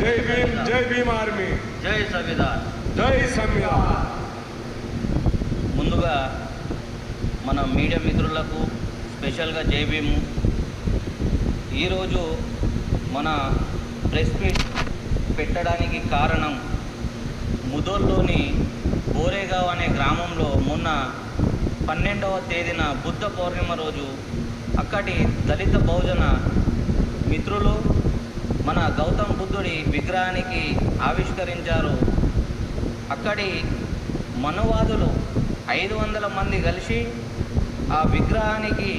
జై భీమ్ జై భీమ్ ఆర్మీ. జై సంవిధాన్. జై సంవిధాన్. ముందుగా మన మీడియా మిత్రులకు స్పెషల్గా జై భీము. ఈరోజు మన ప్రెస్ మీట్ పెట్టడానికి కారణం ముదోల్లోని బోరేగావ్ అనే గ్రామంలో మొన్న పన్నెండవ తేదీన బుద్ధ పౌర్ణిమ రోజు అక్కడి దళిత బహుజన మిత్రులు మన గౌతమ్ బుద్ధుడి విగ్రహానికి ఆవిష్కరించారు. అక్కడి మనువాదులు ఐదు వందల మంది కలిసి ఆ విగ్రహానికి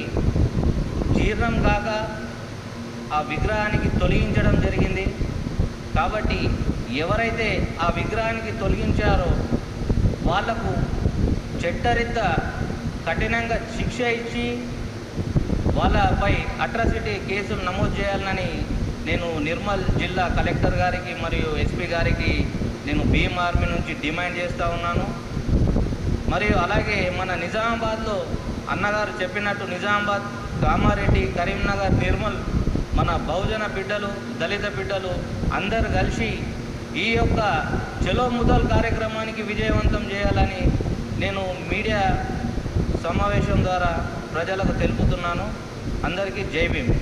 జీర్ణం కాక ఆ విగ్రహానికి తొలగించడం జరిగింది. కాబట్టి ఎవరైతే ఆ విగ్రహానికి తొలగించారో వాళ్ళకు చట్టరీత కఠినంగా శిక్ష ఇచ్చి వాళ్ళపై అట్రాసిటీ కేసులు నమోదు చేయాలని నేను నిర్మల్ జిల్లా కలెక్టర్ గారికి మరియు ఎస్పీ గారికి నేను భీమ్ ఆర్మీ నుంచి డిమాండ్ చేస్తూ ఉన్నాను. మరియు అలాగే మన నిజామాబాద్లో అన్నగారు చెప్పినట్టు నిజామాబాద్ కామారెడ్డి కరీంనగర్ నిర్మల్ మన బహుజన బిడ్డలు దళిత బిడ్డలు అందరు కలిసి ఈ యొక్క చలో ముదల్ కార్యక్రమానికి విజయవంతం చేయాలని నేను మీడియా సమావేశం ద్వారా ప్రజలకు తెలుపుతున్నాను. అందరికీ జై భీమ్.